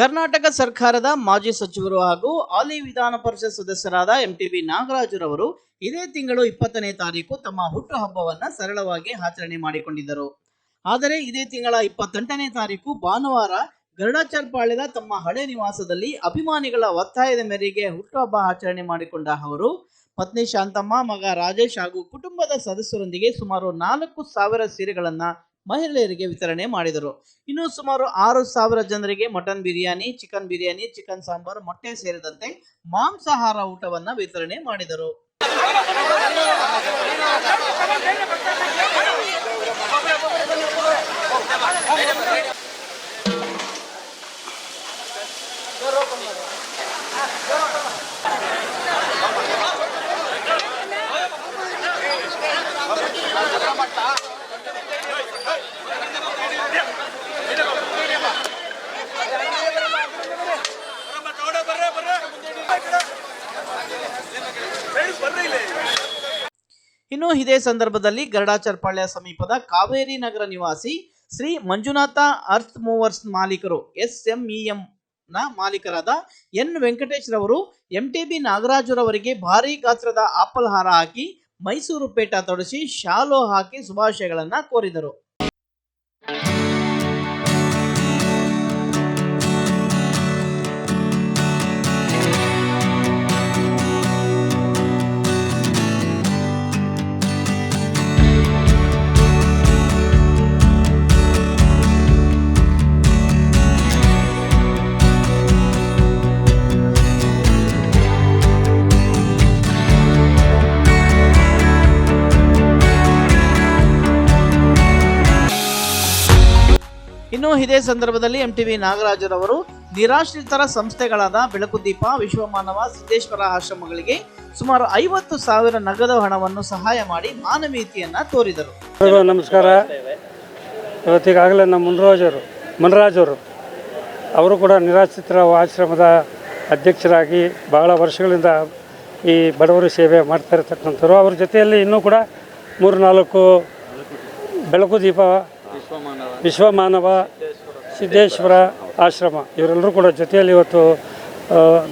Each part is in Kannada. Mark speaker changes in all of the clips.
Speaker 1: ಕರ್ನಾಟಕ ಸರ್ಕಾರದ ಮಾಜಿ ಸಚಿವರು ಹಾಗೂ ಹಾಲಿ ವಿಧಾನ ಪರಿಷತ್ ಸದಸ್ಯರಾದ ಎಂ ಟಿ ಬಿ ನಾಗರಾಜರವರು ಇದೇ ತಿಂಗಳು ಇಪ್ಪತ್ತನೇ ತಾರೀಕು ತಮ್ಮ ಹುಟ್ಟುಹಬ್ಬವನ್ನು ಸರಳವಾಗಿ ಆಚರಣೆ ಮಾಡಿಕೊಂಡಿದ್ದರು. ಆದರೆ ಇದೇ ತಿಂಗಳ ಇಪ್ಪತ್ತೆಂಟನೇ ತಾರೀಕು ಭಾನುವಾರ ಗರುಡಾಚಾರ್ಪಾಳ್ಯದ ತಮ್ಮ ಹಳೆ ನಿವಾಸದಲ್ಲಿ ಅಭಿಮಾನಿಗಳ ಒತ್ತಾಯದ ಮೇರೆಗೆ ಹುಟ್ಟುಹಬ್ಬ ಆಚರಣೆ ಮಾಡಿಕೊಂಡ ಅವರು, ಪತ್ನಿ ಶಾಂತಮ್ಮ, ಮಗ ರಾಜೇಶ್ ಹಾಗೂ ಕುಟುಂಬದ ಸದಸ್ಯರೊಂದಿಗೆ ಸುಮಾರು ನಾಲ್ಕು ಸಾವಿರ ಸೀರೆಗಳನ್ನ ಮಹಿಳೆಯರಿಗೆ ವಿತರಣೆ ಮಾಡಿದರು. ಇನ್ನು ಸುಮಾರು ಆರು ಸಾವಿರ ಜನರಿಗೆ mutton biryani, chicken biryani, chicken sambar, ಮೊಟ್ಟೆ ಸೇರಿದಂತೆ ಮಾಂಸಾಹಾರ ಊಟವನ್ನು ವಿತರಣೆ ಮಾಡಿದರು. ಇನ್ನು ಇದೇ ಸಂದರ್ಭದಲ್ಲಿ ಗರಡಾಚರ್ಪಾಳ್ಯ ಸಮೀಪದ ಕಾವೇರಿ ನಗರ ನಿವಾಸಿ ಶ್ರೀ ಮಂಜುನಾಥ ಅರ್ಥ್ ಮೂವರ್ಸ್ ಮಾಲೀಕರು ಎಸ್ಎಂಇಎಂ ನ ಮಾಲೀಕರಾದ ಎನ್ ವೆಂಕಟೇಶ್ ರವರು ಎಂಟಿಬಿ ನಾಗರಾಜರವರಿಗೆ ಭಾರೀ ಗಾತ್ರದ ಆಪಲ್ ಹಾರ ಹಾಕಿ ಮೈಸೂರು ಪೇಟ ತೊಡಸಿ ಶಾಲು ಹಾಕಿ ಶುಭಾಶಯಗಳನ್ನು ಕೋರಿದರು. ಇನ್ನು ಇದೇ ಸಂದರ್ಭದಲ್ಲಿ ಎಂಟಿವಿ ನಾಗರಾಜರವರು ನಿರಾಶ್ರಿತರ ಸಂಸ್ಥೆಗಳಾದ ಬೆಳಕು ದೀಪ, ವಿಶ್ವಮಾನವ, ಸಿದ್ದೇಶ್ವರ ಆಶ್ರಮಗಳಿಗೆ ಸುಮಾರು ಐವತ್ತು ಸಾವಿರ ನಗದು ಹಣವನ್ನು ಸಹಾಯ ಮಾಡಿ ಮಾನವೀಯತೆಯನ್ನ ತೋರಿದರು.
Speaker 2: ನಮಸ್ಕಾರ. ಇವತ್ತಿಗಾಗಲೇ ನಮ್ಮ ಮುನ್ರಾಜರು ಮುನ್ರಾಜರು, ಅವರು ಕೂಡ ನಿರಾಶ್ರಿತರ ಆಶ್ರಮದ ಅಧ್ಯಕ್ಷರಾಗಿ ಬಹಳ ವರ್ಷಗಳಿಂದ ಈ ಬಡವರು ಸೇವೆ ಮಾಡ್ತಾ ಇರತಕ್ಕಂಥವ್ರು. ಅವ್ರ ಜೊತೆಯಲ್ಲಿ ಇನ್ನೂ ಕೂಡ ಮೂರು ನಾಲ್ಕು ಬೆಳಕು ದೀಪ ವಿಶ್ವಮಾನವ. ಸಿದ್ದೇಶ್ವರ ಆಶ್ರಮ ಇವರೆಲ್ಲರೂ ಕೂಡ ಜೊತೆಯಲ್ಲಿ ಇವತ್ತು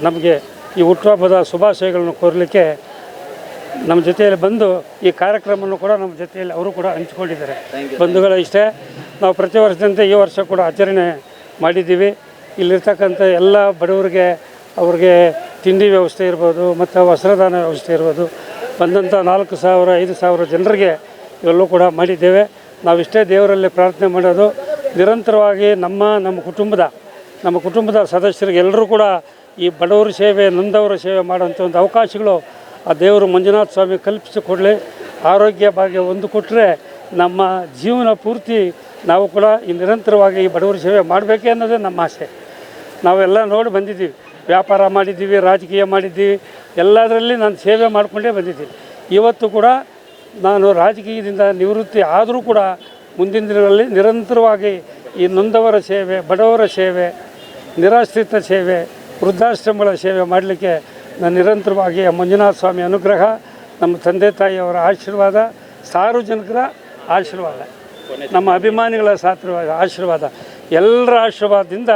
Speaker 2: ನಮಗೆ ಈ ಹುಟ್ಟುಹಬ್ಬದ ಶುಭಾಶಯಗಳನ್ನು ಕೋರಲಿಕ್ಕೆ ನಮ್ಮ ಜೊತೆಯಲ್ಲಿ ಬಂದು ಈ ಕಾರ್ಯಕ್ರಮವನ್ನು ಕೂಡ ನಮ್ಮ ಜೊತೆಯಲ್ಲಿ ಅವರು ಕೂಡ ಹಂಚಿಕೊಂಡಿದ್ದಾರೆ. ಬಂಧುಗಳ ಇಷ್ಟೇ ನಾವು ಪ್ರತಿ ವರ್ಷದಂತೆ ಈ ವರ್ಷ ಕೂಡ ಆಚರಣೆ ಮಾಡಿದ್ದೀವಿ. ಇಲ್ಲಿರ್ತಕ್ಕಂಥ ಎಲ್ಲ ಬಡವರಿಗೆ ಅವ್ರಿಗೆ ತಿಂಡಿ ವ್ಯವಸ್ಥೆ ಇರ್ಬೋದು ಮತ್ತು ವಸ್ತ್ರದಾನ ವ್ಯವಸ್ಥೆ ಇರ್ಬೋದು ಬಂದಂಥ ನಾಲ್ಕು ಸಾವಿರ ಐದು ಸಾವಿರ ಜನರಿಗೆ ಇವೆಲ್ಲೂ ಕೂಡ ಮಾಡಿದ್ದೇವೆ. ನಾವಿಷ್ಟೇ ದೇವರಲ್ಲಿ ಪ್ರಾರ್ಥನೆ ಮಾಡೋದು. ನಿರಂತರವಾಗಿ ನಮ್ಮ ನಮ್ಮ ಕುಟುಂಬದ ನಮ್ಮ ಕುಟುಂಬದ ಸದಸ್ಯರಿಗೆ ಎಲ್ಲರೂ ಕೂಡ ಈ ಬಡವರ ಸೇವೆ, ನೊಂದವರ ಸೇವೆ ಮಾಡುವಂಥ ಒಂದು ಅವಕಾಶಗಳು ಆ ದೇವರು ಮಂಜುನಾಥ ಸ್ವಾಮಿ ಕಲ್ಪಿಸಿಕೊಡಲಿ ಆರೋಗ್ಯ ಭಾಗ್ಯ ಒಂದು ಕೊಟ್ಟರೆ ನಮ್ಮ ಜೀವನ ಪೂರ್ತಿ ನಾವು ಕೂಡ ಈ ನಿರಂತರವಾಗಿ ಈ ಬಡವರ ಸೇವೆ ಮಾಡಬೇಕೇ ಅನ್ನೋದೇ ನಮ್ಮ ಆಸೆ. ನಾವೆಲ್ಲ ನೋಡಿ ಬಂದಿದ್ದೀವಿ. ವ್ಯಾಪಾರ ಮಾಡಿದ್ದೀವಿ, ರಾಜಕೀಯ ಮಾಡಿದ್ದೀವಿ. ಎಲ್ಲದರಲ್ಲಿ ನಾನು ಸೇವೆ ಮಾಡಿಕೊಂಡೇ ಬಂದಿದ್ದೀನಿ. ಇವತ್ತು ಕೂಡ ನಾನು ರಾಜಕೀಯದಿಂದ ನಿವೃತ್ತಿ ಆದರೂ ಕೂಡ ಮುಂದಿನ ದಿನಗಳಲ್ಲಿ ನಿರಂತರವಾಗಿ ಈ ನೊಂದವರ ಸೇವೆ, ಬಡವರ ಸೇವೆ, ನಿರಾಶ್ರಿತ ಸೇವೆ, ವೃದ್ಧಾಶ್ರಮಗಳ ಸೇವೆ ಮಾಡಲಿಕ್ಕೆ ನಾನು ನಿರಂತರವಾಗಿ ಮಂಜುನಾಥ ಸ್ವಾಮಿ ಅನುಗ್ರಹ, ನಮ್ಮ ತಂದೆ ತಾಯಿಯವರ ಆಶೀರ್ವಾದ, ಸಾರ್ವಜನಿಕರ ಆಶೀರ್ವಾದ, ನಮ್ಮ ಅಭಿಮಾನಿಗಳ ಸಾತ್ರವಾದ ಆಶೀರ್ವಾದ, ಎಲ್ಲರ ಆಶೀರ್ವಾದದಿಂದ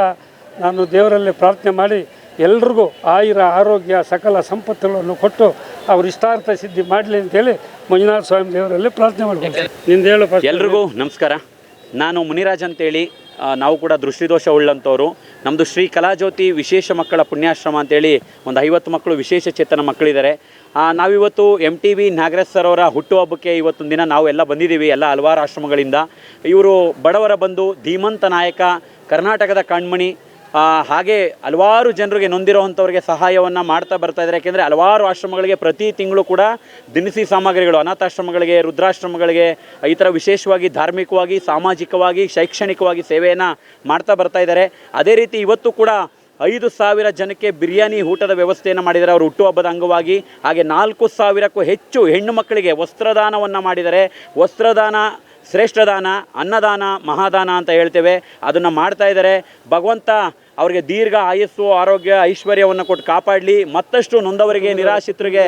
Speaker 2: ನಾನು ದೇವರಲ್ಲಿ ಪ್ರಾರ್ಥನೆ ಮಾಡಿ ಎಲ್ರಿಗೂ ಆಯುರ, ಆರೋಗ್ಯ, ಸಕಲ ಸಂಪತ್ತುಗಳನ್ನು ಕೊಟ್ಟು ಅವ್ರ ಇಷ್ಟಾರ್ಥ ಸಿದ್ಧಿ ಮಾಡಲಿ ಅಂತೇಳಿ ಮಂಜುನಾಥ ಸ್ವಾಮಿ ದೇವರಲ್ಲಿ ಪ್ರಾರ್ಥನೆ ಮಾಡ್ಬೇಕು ನಿಂದು ಹೇಳು.
Speaker 3: ಎಲ್ರಿಗೂ ನಮಸ್ಕಾರ. ನಾನು ಮುನಿರಾಜ್ ಅಂತೇಳಿ ನಾವು ಕೂಡ ದೃಷ್ಟಿದೋಷ ಉಳ್ಳಂಥವ್ರು. ನಮ್ಮದು ಶ್ರೀ ಕಲಾಜ್ಯೋತಿ ವಿಶೇಷ ಮಕ್ಕಳ ಪುಣ್ಯಾಶ್ರಮ ಅಂತೇಳಿ ಒಂದು ಐವತ್ತು ಮಕ್ಕಳು ವಿಶೇಷ ಚೇತನ ಮಕ್ಕಳಿದ್ದಾರೆ. ನಾವಿವತ್ತು M T V Nagaraj sir ಅವರ ಹುಟ್ಟುಹಬ್ಬಕ್ಕೆ ಇವತ್ತೊಂದು ದಿನ ನಾವು ಎಲ್ಲ ಬಂದಿದ್ದೀವಿ, ಎಲ್ಲ ಹಲವಾರು ಆಶ್ರಮಗಳಿಂದ. ಇವರು ಬಡವರ ಬಂದು ಧೀಮಂತ ನಾಯಕ, ಕರ್ನಾಟಕದ ಕಣ್ಮಣಿ ಹಾಗೆ ಹಲವಾರು ಜನರಿಗೆ ನೊಂದಿರುವಂಥವ್ರಿಗೆ ಸಹಾಯವನ್ನು ಮಾಡ್ತಾ ಬರ್ತಾ ಇದ್ದಾರೆ. ಯಾಕೆಂದರೆ ಹಲವಾರು ಆಶ್ರಮಗಳಿಗೆ ಪ್ರತಿ ತಿಂಗಳು ಕೂಡ ದಿನಸಿ ಸಾಮಗ್ರಿಗಳು, ಅನಾಥಾಶ್ರಮಗಳಿಗೆ ರುದ್ರಾಶ್ರಮಗಳಿಗೆ ಈ ಥರ ವಿಶೇಷವಾಗಿ ಧಾರ್ಮಿಕವಾಗಿ, ಸಾಮಾಜಿಕವಾಗಿ, ಶೈಕ್ಷಣಿಕವಾಗಿ ಸೇವೆಯನ್ನು ಮಾಡ್ತಾ ಬರ್ತಾ ಇದ್ದಾರೆ. ಅದೇ ರೀತಿ ಇವತ್ತು ಕೂಡ ಐದು ಸಾವಿರ ಜನಕ್ಕೆ ಬಿರಿಯಾನಿ ಊಟದ ವ್ಯವಸ್ಥೆಯನ್ನು ಮಾಡಿದ್ದಾರೆ. ಅವರು ಹುಟ್ಟುಹಬ್ಬದ ಅಂಗವಾಗಿ ಹಾಗೆ ನಾಲ್ಕು ಸಾವಿರಕ್ಕೂ ಹೆಚ್ಚು ಹೆಣ್ಣು ಮಕ್ಕಳಿಗೆ ವಸ್ತ್ರದಾನವನ್ನು ಮಾಡಿದರೆ ವಸ್ತ್ರದಾನ, ಶ್ರೇಷ್ಠದಾನ, ಅನ್ನದಾನ, ಮಹಾದಾನ ಅಂತ ಹೇಳ್ತೇವೆ. ಅದನ್ನು ಮಾಡ್ತಾ ಇದ್ದಾರೆ. ಭಗವಂತ ಅವರಿಗೆ ದೀರ್ಘ ಆಯಸ್ಸು, ಆರೋಗ್ಯ, ಐಶ್ವರ್ಯವನ್ನು ಕೊಟ್ಟು ಕಾಪಾಡಲಿ. ಮತ್ತಷ್ಟು ನೊಂದವರಿಗೆ, ನಿರಾಶ್ರಿತರಿಗೆ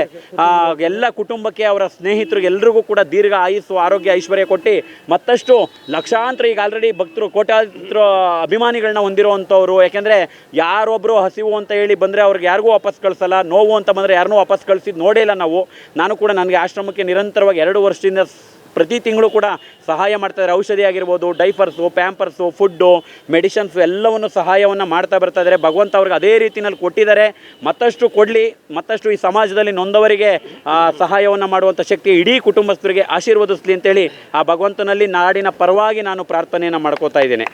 Speaker 3: ಎಲ್ಲ ಕುಟುಂಬಕ್ಕೆ, ಅವರ ಸ್ನೇಹಿತರಿಗೆ ಎಲ್ರಿಗೂ ಕೂಡ ದೀರ್ಘ ಆಯಸ್ಸು, ಆರೋಗ್ಯ, ಐಶ್ವರ್ಯ ಕೊಟ್ಟು ಮತ್ತಷ್ಟು ಲಕ್ಷಾಂತರ ಈಗ ಆಲ್ರೆಡಿ ಭಕ್ತರು, ಕೋಟ್ಯಾಂತರ ಅಭಿಮಾನಿಗಳನ್ನ ಹೊಂದಿರುವಂಥವ್ರು. ಯಾಕೆಂದರೆ ಯಾರೊಬ್ಬರು ಹಸಿವು ಅಂತ ಹೇಳಿ ಬಂದರೆ ಅವ್ರಿಗೆ ಯಾರಿಗೂ ವಾಪಸ್ ಕಳಿಸಲ್ಲ. ನೋವು ಅಂತ ಬಂದರೆ ಯಾರನ್ನೂ ವಾಪಸ್ ಕಳಿಸಿದ್ದು ನೋಡೇ ಇಲ್ಲ ನಾವು. ನಾನು ಕೂಡ ನನಗೆ ಆಶ್ರಮಕ್ಕೆ ನಿರಂತರವಾಗಿ ಎರಡು ವರ್ಷದಿಂದ ಪ್ರತಿ ತಿಂಗಳು ಕೂಡ ಸಹಾಯ ಮಾಡ್ತಾರೆ ಔಷಧಿ ಆಗಿರ್ಬೋದು ಡೈಫರ್ಸು ಪ್ಯಾಂಪರ್ಸು, ಫುಡ್ಡು, ಮೆಡಿಷನ್ಸು ಎಲ್ಲವನ್ನು ಸಹಾಯವನ್ನು ಮಾಡ್ತಾ ಬರ್ತಾ ಇದ್ದಾರೆ ಭಗವಂತ ಅವ್ರಿಗೆ ಅದೇ ರೀತಿಯಲ್ಲಿ ಕೊಟ್ಟಿದ್ದಾರೆ. ಮತ್ತಷ್ಟು ಕೊಡಲಿ, ಮತ್ತಷ್ಟು ಈ ಸಮಾಜದಲ್ಲಿ ನೊಂದವರಿಗೆ ಸಹಾಯವನ್ನು ಮಾಡುವಂಥ ಶಕ್ತಿ ಇಡೀ ಕುಟುಂಬಸ್ಥರಿಗೆ ಆಶೀರ್ವದಿಸಲಿ ಅಂತೇಳಿ ಆ ಭಗವಂತನಲ್ಲಿ ನಾಡಿನ ಪರವಾಗಿ ನಾನು ಪ್ರಾರ್ಥನೆಯನ್ನು ಮಾಡ್ಕೋತಾ ಇದ್ದೇನೆ.